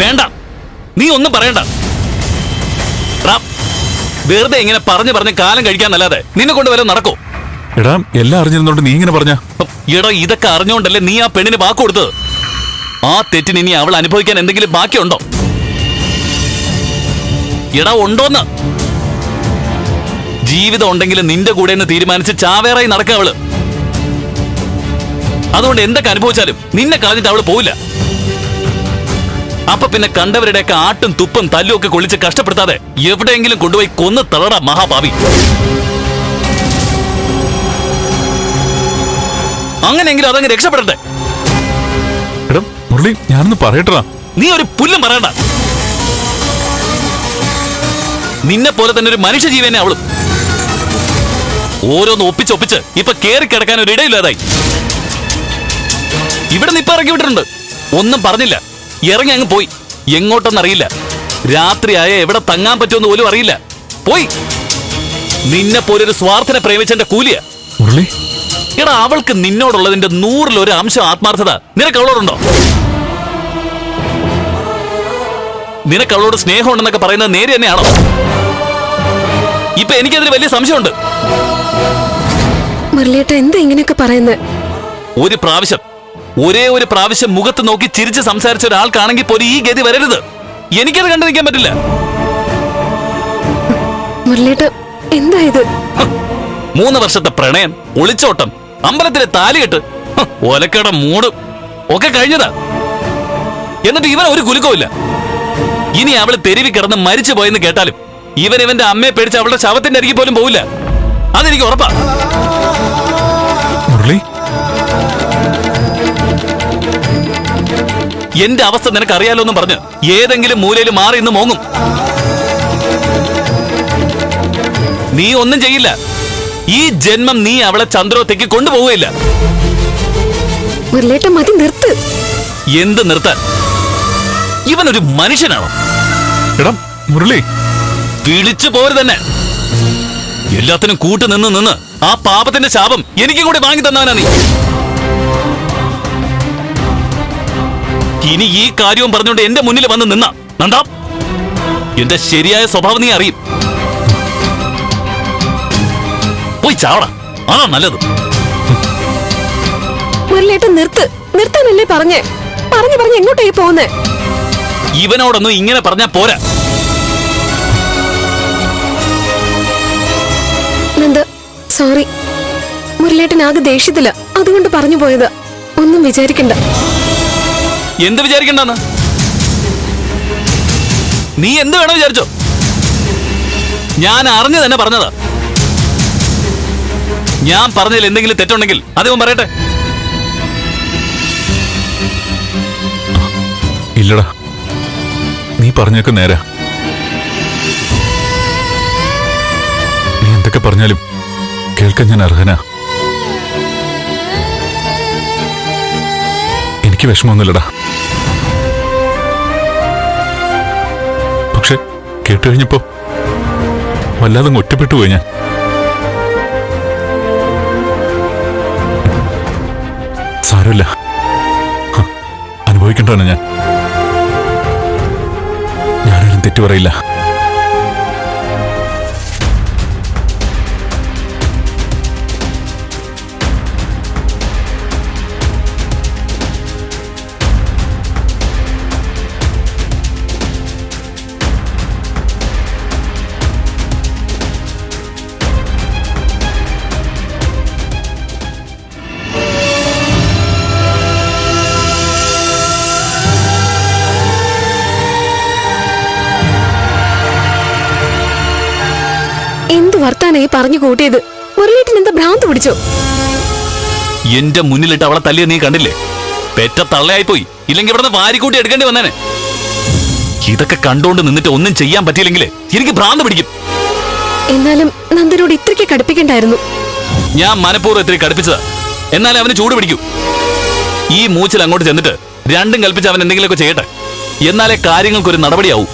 വേണ്ട. നീ ഒന്നും പറയണ്ട. വെറുതെ ഇങ്ങനെ പറഞ്ഞു പറഞ്ഞ് കാലം കഴിക്കാന്നല്ലാതെ നിന്നെ കൊണ്ട് വല്ലതും നടക്കോ? എടാ എല്ലാം അറിഞ്ഞിരുന്നോണ്ട് നീ ഇങ്ങനെ പറഞ്ഞ? എടാ ഇതൊക്കെ അറിഞ്ഞോണ്ടല്ലേ നീ ആ പെണ്ണിന് വാക്ക് കൊടുത്തത്? ആ തെറ്റിന് ഇനി അവൾ അനുഭവിക്കാൻ എന്തെങ്കിലും ബാക്കിയുണ്ടോ? എടാ ഉണ്ടോന്ന്? ജീവിതം ഉണ്ടെങ്കിൽ നിന്റെ കൂടെ എന്ന് തീരുമാനിച്ച് ചാവേറായി നടക്കുക അവൾ. അതുകൊണ്ട് എന്തൊക്കെ അനുഭവിച്ചാലും നിന്നെ കളഞ്ഞിട്ട് അവൾ പോവില്ല. അപ്പൊ പിന്നെ കണ്ടവരുടെയൊക്കെ ആട്ടും തുപ്പും തല്ലും ഒക്കെ കൊള്ളിച്ച് കഷ്ടപ്പെടുത്താതെ എവിടെയെങ്കിലും കൊണ്ടുപോയി കൊന്നു തളടാ മഹാഭാവി. അങ്ങനെയെങ്കിലും അതങ്ങ് രക്ഷപ്പെടട്ടെ. എടാ മുരളി ഞാനൊന്ന് പറയട്ടാ നീ ഒരു പുല്ലും പറയണ്ട. നിന്നെ പോലെ തന്നെ ഒരു മനുഷ്യ ജീവനെ അവളും. ഓരോന്ന് ഒപ്പിച്ചൊപ്പിച്ച് ഇപ്പൊ കേറി കിടക്കാൻ ഒരു ഇടയില്ലാതായി. ഇവിടെ നിപ്പ ഇറക്കി വിട്ടിട്ടുണ്ട്. ഒന്നും പറഞ്ഞില്ല. ഇറങ്ങി അങ്ങ് പോയി. എങ്ങോട്ടെന്നറിയില്ല രാത്രിയായ എവിടെ തങ്ങാൻ പറ്റുമെന്ന് പോലും അറിയില്ല. പോയി. നിന്നെ പോലൊരു സ്വാർത്ഥനെ പ്രേമിച്ചെന്റെ കൂലിയ. മുരളി. എടാ അവൾക്ക് നിന്നോടുള്ളതിന്റെ നൂറിലൊരു അംശം ആത്മാർത്ഥത. നിനക്ക് അവളോടുണ്ടോ? നിനക്ക് അവളോട് സ്നേഹമുണ്ടെന്നൊക്കെ പറയുന്നത് നേരെ തന്നെയാണോ? ഇപ്പൊ എനിക്കതിന് വലിയ സംശയമുണ്ട്. മുരളിയേട്ട എന്താ ഇങ്ങനെയൊക്കെ പറയുന്നത്? ഒരു പ്രാവശ്യം ഒരേ ഒരു പ്രാവശ്യം മുഖത്ത് നോക്കി ചിരിച്ച് സംസാരിച്ച ഒരാൾക്കാണെങ്കിൽ പോലും ഈ ഗതി വരരുത്. എനിക്കത് കണ്ടു നിൽക്കാൻ പറ്റില്ല മൂന്ന് വർഷത്തെ പ്രണയം ഒളിച്ചോട്ടം അമ്പലത്തിലെ താലികെട്ട് ഒലക്കട മൂട് ഒക്കെ കഴിഞ്ഞതാ. എന്നിട്ട് ഇവൻ ഒരു കുലുക്കവും ഇനി അവൾ തെരുവി കിടന്ന് മരിച്ചു പോയെന്ന് കേട്ടാലും ഇവൻ ഇവന്റെ അമ്മയെ പേടിച്ച് അവളുടെ ശവത്തിന്റെ അരികെ പോലും പോവില്ല. അതെനിക്ക് ഉറപ്പാ. എന്റെ അവസ്ഥ നിനക്ക് അറിയാലോ എന്ന് പറഞ്ഞ് ഏതെങ്കിലും മൂലയിൽ മാറി ഇന്ന് മോങ്ങും. നീ ഒന്നും ചെയ്യില്ല. ഈ ജന്മം നീ അവളെ ചന്ദ്രോത്തേക്ക് കൊണ്ടുപോവുകയില്ല. മുരളേട്ട മതി നിർത്ത്. എന്ത് നിർത്താൻ? ഇവൻ ഒരു മനുഷ്യനാണോ? എടാ മുരളി. വിളിച്ചു പോര് തന്നെ. എല്ലാത്തിനും കൂട്ടു നിന്ന് നിന്ന് ആ പാപത്തിന്റെ ശാപം എനിക്കും കൂടി വാങ്ങി തന്നവനാ നീ. ഇനി ഈ കാര്യവും പറഞ്ഞുകൊണ്ട് എന്റെ മുന്നിൽ വന്ന് നിന്ന. നന്ദാ. എന്റെ ശരിയായ സ്വഭാവം നീ അറിയും. പോയി ചാവട. അതാ നല്ലത്. മുരളിയേട്ട നിർത്ത്. നിർത്താനല്ലേ പറഞ്ഞേ? പറഞ്ഞു പറഞ്ഞ് എങ്ങോട്ടായി പോകുന്നേ ഇവനോടൊന്നും ഇങ്ങനെ പറഞ്ഞാ പോരാ. നന്ദ സോറി. മുരളിയേട്ടൻ ആകെ ദേഷ്യത്തില്ല അതുകൊണ്ട് പറഞ്ഞു പോയത്. ഒന്നും വിചാരിക്കണ്ട. എന്ത് വിചാരിക്കണ്ടെന്ന്? നീ എന്ത് വേണം വിചാരിച്ചോ? ഞാൻ അറിഞ്ഞു തന്നെ പറഞ്ഞതാ. ഞാൻ പറഞ്ഞതിൽ എന്തെങ്കിലും തെറ്റുണ്ടെങ്കിൽ അതിവൻ പറയട്ടെ. ഇല്ലടാ. നീ പറഞ്ഞൊക്കെ നേരാ. നീ എന്തൊക്കെ പറഞ്ഞാലും കേൾക്കാൻ ഞാൻ അർഹനാ. എനിക്ക് വിഷമമൊന്നുമില്ലടാ. പക്ഷെ കേട്ടു കഴിഞ്ഞപ്പോ വല്ലാതെ ഒറ്റപ്പെട്ടു പോയി ഞാൻ. സാരമില്ല. അനുഭവിക്കണ്ടാണ് ഞാൻ. ഞാനൊരു തെറ്റു പറയില്ല. എന്ത് പറഞ്ഞു കൂട്ടിയത്. മുരളിയേട്ടൻ എന്താ ഭ്രാന്ത് പിടിച്ചോ? എന്റെ മുന്നിലിട്ട് അവളെ തല്ലിയ നീ കണ്ടില്ലേ? പെറ്റ തള്ളയായി പോയി ഇല്ലെങ്കിൽ ഇവിടുന്ന് വാരിക്കൂട്ടി എടുക്കേണ്ടി വന്നേനെ. ഇതൊക്കെ കണ്ടോണ്ട് നിന്നിട്ട് ഒന്നും ചെയ്യാൻ പറ്റിയില്ലെങ്കിൽ എനിക്ക് ഭ്രാന്ത് പിടിക്കും. എന്നാലും നന്ദനോട് ഇത്രയ്ക്ക് കടുപ്പിക്കണ്ടായിരുന്നു. ഞാൻ മനഃപൂർവം ഇത്രയും കടുപ്പിച്ചതാ. എന്നാലേ അവന് ചൂട് പിടിക്കൂ. ഈ മൂച്ചിൽ അങ്ങോട്ട് ചെന്നിട്ട് രണ്ടും കൽപ്പിച്ച് അവൻ എന്തെങ്കിലുമൊക്കെ ചെയ്യട്ടെ. എന്നാലേ കാര്യങ്ങൾക്കൊരു നടപടിയാവൂ.